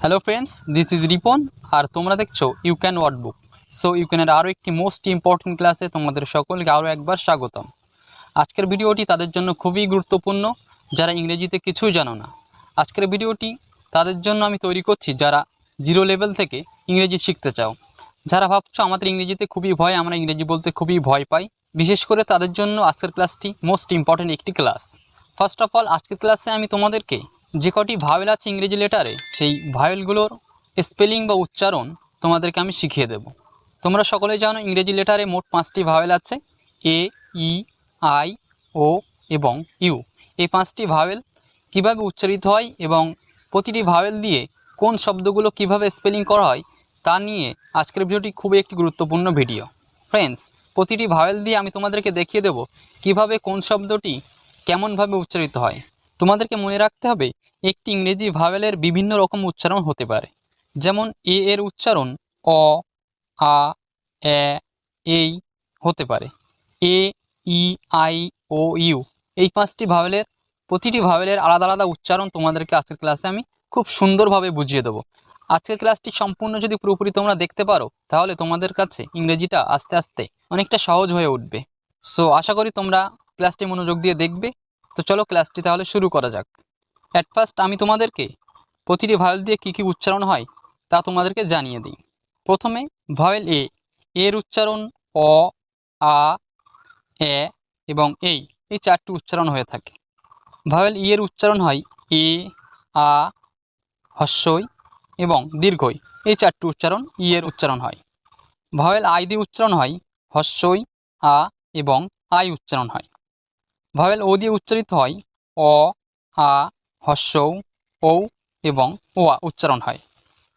Hello friends this is Ripon আর তোমরা দেখছ you can word book so you ক্যানের আরও একটি মোস্ট ইম্পর্টেন্ট ক্লাসে তোমাদের সকলকে আরও একবার স্বাগতম। আজকের ভিডিওটি তাদের জন্য খুবই গুরুত্বপূর্ণ, যারা ইংরেজিতে কিছুই জানো না। আজকের ভিডিওটি তাদের জন্য আমি তৈরি করছি যারা জিরো লেভেল থেকে ইংরেজি শিখতে চাও। যারা ভাবছ আমাদের ইংরেজিতে খুবই ভয়, আমরা ইংরেজি বলতে খুবই ভয় পাই, বিশেষ করে তাদের জন্য আজকের ক্লাসটি মোস্ট ইম্পর্টেন্ট একটি ক্লাস ফার্স্ট অফ অল আজকের ক্লাসে আমি তোমাদেরকে যে কটি ভাওয়েল আছে ইংরেজি লেটারে সেই ভাওয়েলগুলোর স্পেলিং বা উচ্চারণ তোমাদেরকে আমি শিখিয়ে দেব। তোমরা সকলে জানো ইংরেজি লেটারে মোট পাঁচটি ভাওয়েল আছে, এ, ই, আই, ও এবং ইউ। এই পাঁচটি ভাওয়েল কীভাবে উচ্চারিত হয় এবং প্রতিটি ভাওয়েল দিয়ে কোন শব্দগুলো কীভাবে স্পেলিং করা হয়, তা নিয়ে আজকের ভিডিওটি খুবই একটি গুরুত্বপূর্ণ ভিডিও। ফ্রেন্ডস প্রতিটি ভাওয়েল দিয়ে আমি তোমাদেরকে দেখিয়ে দেব কীভাবে কোন শব্দটি কেমনভাবে উচ্চারিত হয়। তোমাদেরকে মনে রাখতে হবে, একটি ইংরেজি ভাওয়েলের বিভিন্ন রকম উচ্চারণ হতে পারে। যেমন, এ এর উচ্চারণ অ, আ, এ, এই হতে পারে। এ, ই, আই, ও, ইউ এই পাঁচটি ভাওয়েলের, প্রতিটি ভাওয়েলের আলাদা আলাদা উচ্চারণ তোমাদেরকে আজকের ক্লাসে আমি খুব সুন্দরভাবে বুঝিয়ে দেবো। আজকের ক্লাসটি সম্পূর্ণ যদি পুরোপুরি তোমরা দেখতে পারো, তাহলে তোমাদের কাছে ইংরেজিটা আস্তে আস্তে অনেকটা সহজ হয়ে উঠবে। সো আশা করি তোমরা ক্লাসটি মনোযোগ দিয়ে দেখবে। তো চলো ক্লাসটি তাহলে শুরু করা যাক। অ্যাট ফার্স্ট আমি তোমাদেরকে প্রতিটি ভয়েল দিয়ে কী কী উচ্চারণ হয় তা তোমাদেরকে জানিয়ে দিই। প্রথমে ভয়েল এ এর উচ্চারণ অ, আ, এ এবং এই এই চারটি উচ্চারণ হয়ে থাকে। ভয়েল ই এর উচ্চারণ হয় এ, আ, হস্যই এবং দীর্ঘই, এই চারটি উচ্চারণ ই এর উচ্চারণ হয়। ভয়েল আই দিয়ে উচ্চারণ হয় হস্যই, আ এবং আই উচ্চারণ হয়। ভাওয়েল ও দিয়ে উচ্চারিত হয়। অ আ হস্যৌ, ঔ এবং ওয়া উচ্চারণ হয়।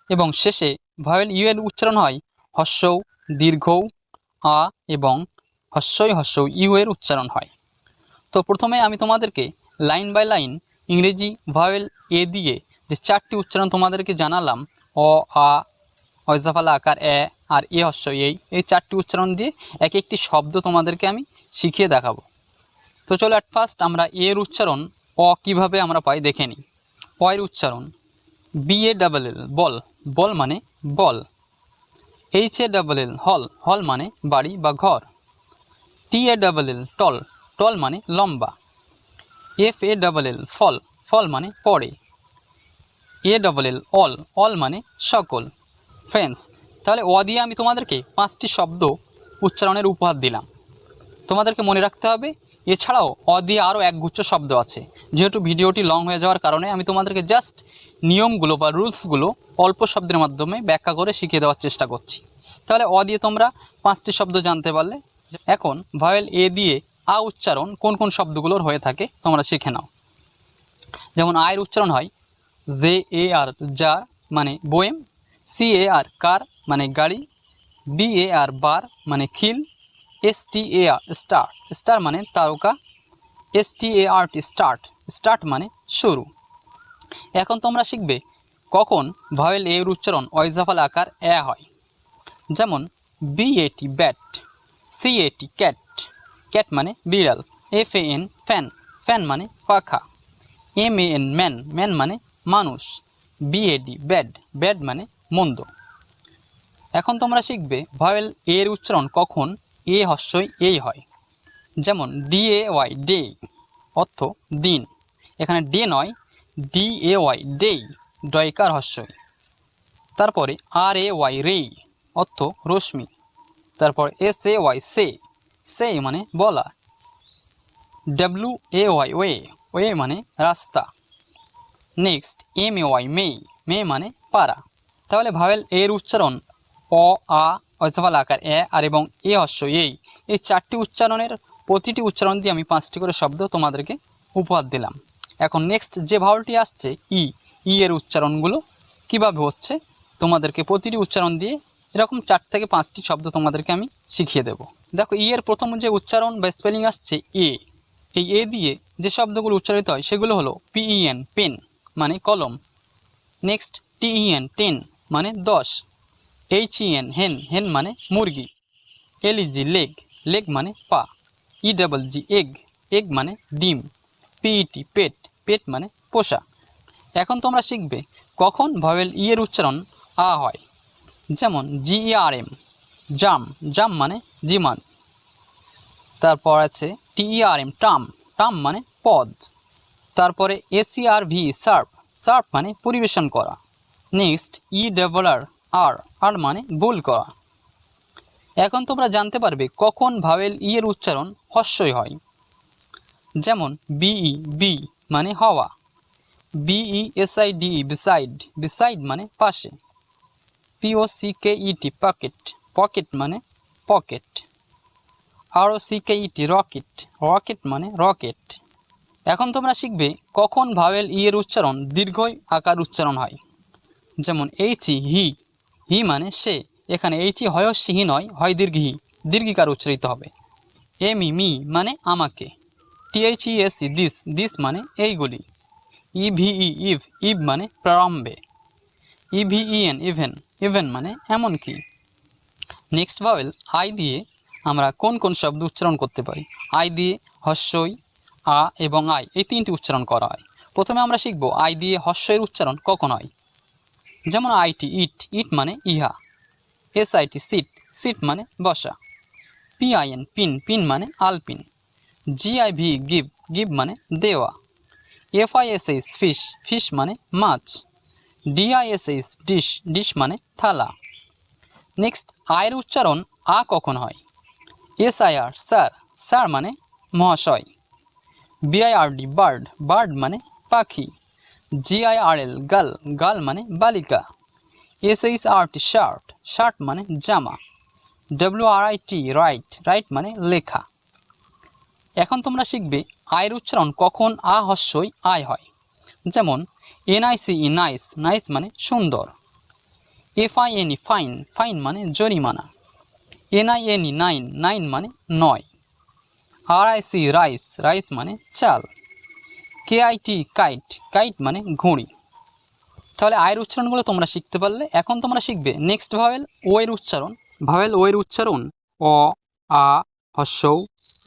এবং শেষে ভাওয়েল ইউ এর উচ্চারণ হয় হস্যৌ, দীর্ঘৌ, আ এবং হস্যই হস্যৌ ইউ এর উচ্চারণ হয়। তো প্রথমে আমি তোমাদেরকে লাইন বাই লাইন ইংরেজি ভাওয়েল এ দিয়ে যে চারটি উচ্চারণ তোমাদেরকে জানালাম, অ, আ, অজাফালা আকার, এ আর এ হস্য, এই এই চারটি উচ্চারণ দিয়ে এক একটি শব্দ তোমাদেরকে আমি শিখিয়ে দেখাবো। তো চলো অ্যাট ফার্স্ট আমরা এর উচ্চারণ অ কীভাবে আমরা পাই দেখে নিই। এর উচ্চারণ বি এ ডাবল এল বল। বল মানে বল। এইচ এ ডাবল এল হল। হল মানে বাড়ি বা ঘর। টি এ ডাবল এল টল। টল মানে লম্বা। এফ এ ডাবল এল ফল। ফল মানে পড়ে। A double L all. All মানে সকল। ফ্রেন্ডস তাহলে অ দিয়ে আমি তোমাদেরকে পাঁচটি শব্দ উচ্চারণের উপহার দিলাম। তোমাদেরকে মনে রাখতে হবে এছাড়াও অ দিয়ে আরও একগুচ্ছ শব্দ আছে। যেহেতু ভিডিওটি লং হয়ে যাওয়ার কারণে আমি তোমাদেরকে জাস্ট নিয়মগুলো বা রুলসগুলো অল্প শব্দের মাধ্যমে ব্যাখ্যা করে শিখিয়ে দেওয়ার চেষ্টা করছি। তাহলে অ দিয়ে তোমরা পাঁচটি শব্দ জানতে পারলে। এখন ভয়েল এ দিয়ে আ উচ্চারণ কোন কোন শব্দগুলোর হয়ে থাকে তোমরা শিখে নাও। যেমন আয়ের উচ্চারণ হয় জে এ আর যার মানে বোয়েম সি এ আর কার মানে গাড়ি বি এ আর বার মানে খিল S T A R star star মানে তারকা S T A R T start start মানে শুরু। এখন তোমরা শিখবে কখন ভয়েল এর উচ্চারণ অইজাফাল আকার এ হয়। যেমন B A T bat C A T cat cat মানে বিড়াল F A N fan fan মানে পাখা M A N man man মানে মানুষ বিএডি ব্যাড ব্যাড মানে মন্দ। এখন তোমরা শিখবে ভয়েল এর উচ্চারণ কখন এ হস্যই, এই হয়। যেমন ডি এ ওয়াই ডে অর্থ দিন। এখানে ডে নয় ডি এ ওয়াই ডেই, ডয়কার হস্যই। তারপরে আর এ ওয়াই রেই, অর্থ রশ্মি। তারপর এস এ ওয়াই সে। সে মানে বলা। W A Y way. Way মানে রাস্তা। Next M A Y may. May মানে পাড়া। তাহলে ভাওয়েল এর উচ্চারণ অ আ অজফাল আকার এ, আর এবং এ হস্য এই। এই চারটি উচ্চারণের প্রতিটি উচ্চারণ দিয়ে আমি পাঁচটি করে শব্দ তোমাদেরকে উপহার দিলাম। এখন নেক্সট যে ভাওয়ালটি আসছে, ই ই এর উচ্চারণগুলো কীভাবে হচ্ছে, তোমাদেরকে প্রতিটি উচ্চারণ দিয়ে এরকম চার থেকে পাঁচটি শব্দ তোমাদেরকে আমি শিখিয়ে দেব। দেখো, ই এর প্রথম যে উচ্চারণ বা স্পেলিং আসছে, এ। এই এ দিয়ে যে শব্দগুলো উচ্চারিত হয়, সেগুলো হলো পিইএন পেন মানে কলম। নেক্সট টিইএন টেন মানে দশ। এইচইএন হেন হেন মানে মুরগি। এলইজি লেগ লেগ মানে পা। E double G egg egg মানে ডিম। পিইটি পেট পেট মানে পোষা। এখন তোমরা শিখবে, কখন ভাওয়েল ই এর উচ্চারণ আ হয়। যেমন জিইআরএম জাম জাম মানে জিমান তারপর আছে টিইআরএম টাম টাম মানে পদ। তারপরে এসিআর ভি সার্ভ সার্ভ মানে পরিবেশন করা। নেক্সট ই ডেভেলার আর আর মানে ভুল করা। এখন তোমরা জানতে পারবে কখন ভাওয়েল ই এর উচ্চারণ হস্যই হয়। যেমন, বিই, বি মানে হওয়া। B E S I D beside beside মানে পাশে। P O C K E T pocket pocket মানে pocket R C K E T rocket rocket মানে রকেট এখন তোমরা শিখবে কখন ভাওয়েল ই এর উচ্চারণ দীর্ঘই আকার উচ্চারণ হয়। যেমন এইচি হি হি মানে সে। এখানে এইচি হয়স্যি হি নয়, হয় দীর্ঘ দীর্ঘিকার উচ্চারিত হবে। এমি মি মানে আমাকে। টিএইচইএসি দিস। দিস মানে এইগুলি। EVE eve. ইভ মানে প্রারম্ভে। E V E V E N even. Even মানে এমনকি নেক্সট ভাওয়েল, আই দিয়ে আমরা কোন কোন শব্দ উচ্চারণ করতে পারি? আই দিয়ে হস্যই, আ এবং আই, এই তিনটি উচ্চারণ করা হয়। প্রথমে আমরা শিখব, আই দিয়ে হস্যের উচ্চারণ কখন হয়? যেমন আইটি, ইট ইট মানে ইহা। এস আইটি সিট সিট মানে বসা। পিআইএন, পিন পিন মানে আলপিন। জিআইভি, গিভ গিভ মানে দেওয়া। এফআইএসএইচ, ফিশ ফিশ মানে মাছ। ডিআইএসএস ডিশ ডিশ মানে থালা। নেক্সট, আয়ের উচ্চারণ আ কখন হয়? এসআইআর, স্যার স্যার মানে মহাশয়। বিআইআরডি, বার্ড বার্ড মানে পাখি। জিআইআরএল গার্ল গার্ল মানে বালিকা। এসএইচআরটি শার্ট শার্ট মানে জামা। ডব্লিউআরআইটি রাইট রাইট মানে লেখা। এখন তোমরা শিখবে আয়ের উচ্চারণ কখন আ হস্যই আয় হয়। যেমন এনআইসিই নাইস নাইস মানে সুন্দর। এফআইএনই ফাইন ফাইন মানে জরিমানা। এনআইএনই নাইন নাইন মানে নয়। আরআইসি রাইস রাইস মানে চাল। কেআইটি কাইট কাইট মানে ঘুড়ি। তাহলে আয়ের উচ্চারণগুলো তোমরা শিখতে পারলে। এখন তোমরা শিখবে নেক্সট ভাওয়েল ও এর উচ্চারণ। ভাওয়েল ও এর উচ্চারণ অ, আ হস্যৌ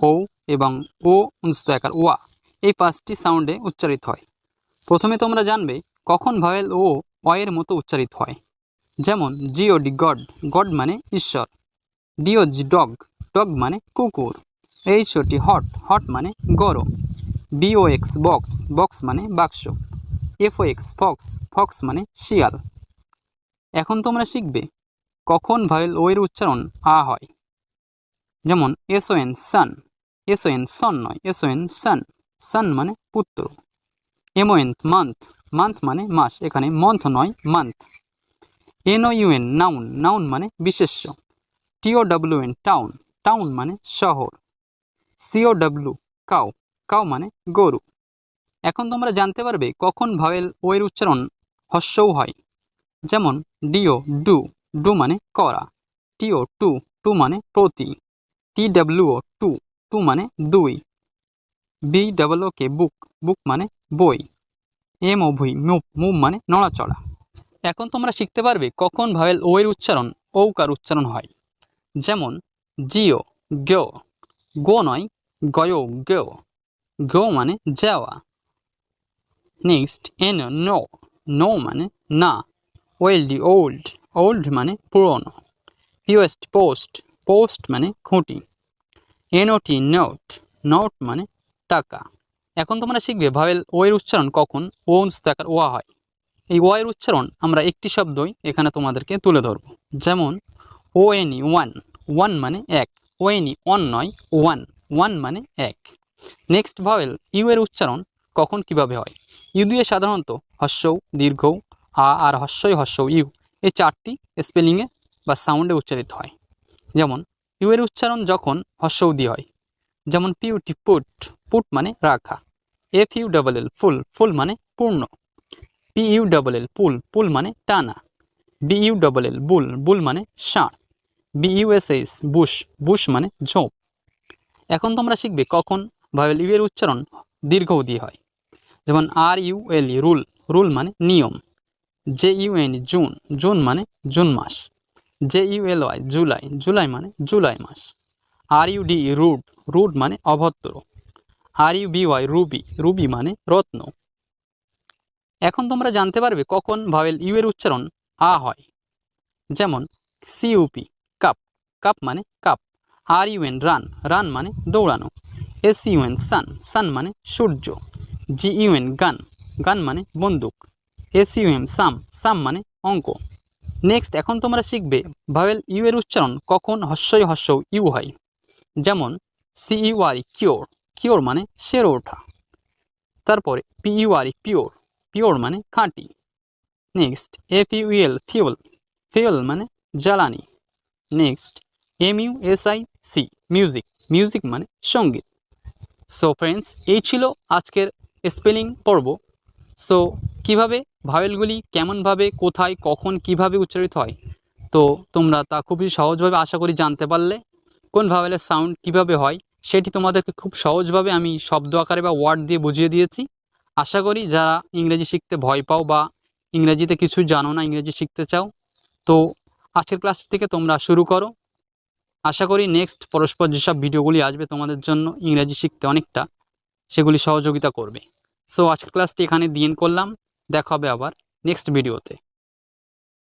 ও এবং ও উনস্ত একার ওয়া। এই পাঁচটি সাউন্ডে উচ্চারিত হয়। প্রথমে তোমরা জানবে কখন ভাওয়েল ও অ এর মতো উচ্চারিত হয়। যেমন জিও ডি গড গড মানে ঈশ্বর। ডিও জি ডগ ডগ মানে কুকুর। এইচ ওটি হট হট মানে গরম। বিও এক্স বক্স বক্স মানে বাক্স। এফও এক্স ফক্স ফক্স মানে শিয়াল। এখন তোমরা শিখবে, কখন ভাওয়েল ও এর উচ্চারণ আ হয়। যেমন এসওএন সান এসওএন সন নয় এসওএন সান সান মানে পুত্র। এমওএন মান্থ মান্থ মানে মাস, এখানে মন্থ নয় month N O U N noun noun মানে বিশেষ্য। টিও ডাব্লিউএন টাউন টাউন মানে শহর। সিও ডাব্লিউ কাউ কাউ মানে গরু। এখন তোমরা জানতে পারবে কখন ভাওয়েল ওয়ের উচ্চারণ হস্যও হয়। যেমন, ডিও, ডু ডু মানে করা। টিও, টু টু মানে প্রতি। টি ডাব্লিউও টু টু মানে দুই। বি ডাবল কে বুক বুক মানে বই। এম ও ভুই মুভ মুভ মানে নড়াচড়া। এখন তোমরা শিখতে পারবে কখন ভাওয়েল ও এর উচ্চারণ ঔকার উচ্চারণ হয়। যেমন, জিও গো গো নয়, গয় গেও গো মানে যাওয়া। নেক্সট এন নো নো মানে না। ওয়েলডি ওল্ড ওল্ড মানে পুরনো। পিওয়েস্ট পোস্ট পোস্ট মানে খুঁটি। এনওটি নোট নোট মানে টাকা। এখন তোমরা শিখবে ভাওয়েল ও এর উচ্চারণ কখন? ও দেখার ওয়া হয়। এই ও এর উচ্চারণ আমরা একটি শব্দই এখানে তোমাদেরকে তুলে ধরব। যেমন ও এনই ওয়ান ওয়ান মানে এক। ও এনই অন নয়। ওয়ান ওয়ান মানে এক। নেক্সট ভাওয়েল ইউ এর উচ্চারণ কখন কীভাবে হয়? ইউ দিয়ে সাধারণত হস্যৌ, দীর্ঘ, আ আর হস্যই হস্যৌ, ইউ এই চারটি স্পেলিংয়ে বা সাউন্ডে উচ্চারিত হয়। যেমন, ইউ এর উচ্চারণ যখন হস্যৌ দিয়ে হয়। যেমন পিউটি পুট পুট মানে রাখা। F U double L, full full মানে পূর্ণ। P U double L, pull pull মানে টানা। B U double L, bull bull মানে ষাঁড়। B U S S, bush bush মানে ঝোপ। এখন তোমরা শিখবে কখন ভাওয়েল ইউ এর উচ্চারণ দীর্ঘ দিয়ে হয়। যেমন R U L E rule rule মানে নিয়ম। J U N June June মানে জুন মাস। J U L Y, July July মানে জুলাই মাস। R U D rude rude মানে অভদ্র। R U B Y, ruby ruby মানে রত্ন। এখন তোমরা জানতে পারবে কখন ভাবেল ইউ এর উচ্চারণ আ হয়। যেমন C U P cup. Cup মানে cup. R U N run run মানে দৌড়ানো। এস ইউএন সান সান মানে সূর্য। জি ইউএন গান গান মানে বন্দুক। এস ইউএম সাম সাম মানে অঙ্ক। নেক্সট এখন তোমরা শিখবে ভাওয়েল ইউ এর উচ্চারণ কখন হস্যই হস্য ইউ হয়। যেমন সিইউআরই কিওর কিওর মানে সেরে ওঠা। তারপরে পিইউআরই পিওর পিওর মানে খাঁটি। Next F U L fuel fuel মানে জ্বালানি। Next M U S I C music music মানে সংগীত. সো ফ্রেন্ডস এই ছিল আজকের স্পেলিং পর্ব. সো কীভাবে, ভাওয়েলগুলি কেমনভাবে, কোথায়, কখন, কীভাবে উচ্চারিত হয়? তো তোমরা তা খুবই সহজভাবে আশা করি জানতে পারলে। কোন ভাওয়েলের সাউন্ড কীভাবে হয়, সেটি তোমাদেরকে খুব সহজভাবে আমি শব্দ আকারে বা ওয়ার্ড দিয়ে বুঝিয়ে দিয়েছি। আশা করি যারা ইংরেজি শিখতে ভয় পাও বা ইংরেজিতে কিছু জানো না, ইংরেজি শিখতে চাও, তো আজকের ক্লাস থেকে তোমরা শুরু করো। আশা করি নেক্সট পরস্পর যেসব ভিডিওগুলি আসবে তোমাদের জন্য ইংরাজি শিখতে অনেকটা, সেগুলি সহযোগিতা করবে। সো আজকের ক্লাসটি এখানে দিয়ে করলাম। দেখা হবে আবার নেক্সট ভিডিওতে